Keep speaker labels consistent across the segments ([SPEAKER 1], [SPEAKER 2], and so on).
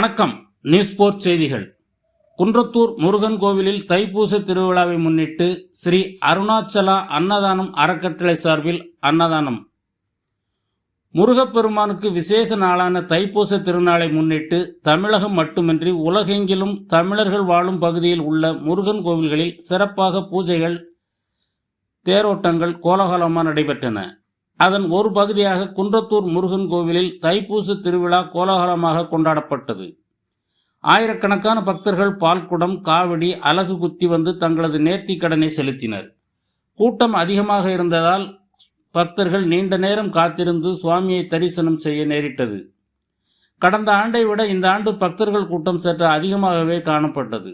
[SPEAKER 1] வணக்கம். News board செய்திகள். குன்றத்தூர் முருகன் கோவிலில் தைப்பூச திருவிழாவை முன்னிட்டு ஸ்ரீ அருணாச்சலா அன்னதானம் அறக்கட்டளை சார்பில் அன்னதானம். முருகப்பெருமானுக்கு விசேஷ நாளான தைப்பூச திருநாளை முன்னிட்டு தமிழகம் மட்டுமின்றி உலகெங்கிலும் தமிழர்கள் வாழும் பகுதியில் உள்ள முருகன் கோவில்களில் சிறப்பாக பூஜைகள் தேரோட்டங்கள் கோலாகலமாக நடைபெற்றன. அதன் ஒரு பகுதியாக குன்றத்தூர் முருகன் கோவிலில் தைப்பூச திருவிழா கோலாகலமாக கொண்டாடப்பட்டது. ஆயிரக்கணக்கான பக்தர்கள் பால்குடம் காவடி அலகு குத்தி வந்து தங்களது நேர்த்தி கடனை செலுத்தினர். கூட்டம் அதிகமாக இருந்ததால் பக்தர்கள் நீண்ட நேரம் காத்திருந்து சுவாமியை தரிசனம் செய்ய நேரிட்டது. கடந்த ஆண்டை விட இந்த ஆண்டு பக்தர்கள் கூட்டம் சற்று அதிகமாகவே காணப்பட்டது.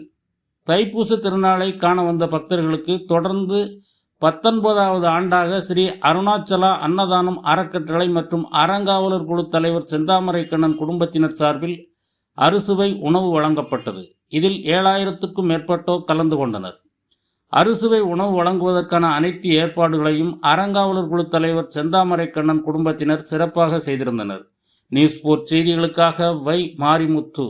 [SPEAKER 1] தைப்பூச திருநாளை காண வந்த பக்தர்களுக்கு தொடர்ந்து பத்தொன்பதாவது ஆண்டாக ஸ்ரீ அருணாச்சலா அன்னதானம் அறக்கட்டளை மற்றும் அறங்காவலர் குழு தலைவர் செந்தாமரை கண்ணன் குடும்பத்தினர் சார்பில் அறுசுவை உணவு வழங்கப்பட்டது. இதில் ஏழாயிரத்துக்கும் மேற்பட்டோர் கலந்து கொண்டனர். அறுசுவை உணவு வழங்குவதற்கான அனைத்து ஏற்பாடுகளையும் அறங்காவலர் குழு தலைவர் செந்தாமரை கண்ணன் குடும்பத்தினர் சிறப்பாக செய்திருந்தனர். நியூஸ் போர்ட் செய்திகளுக்காக வை மாரிமுத்து.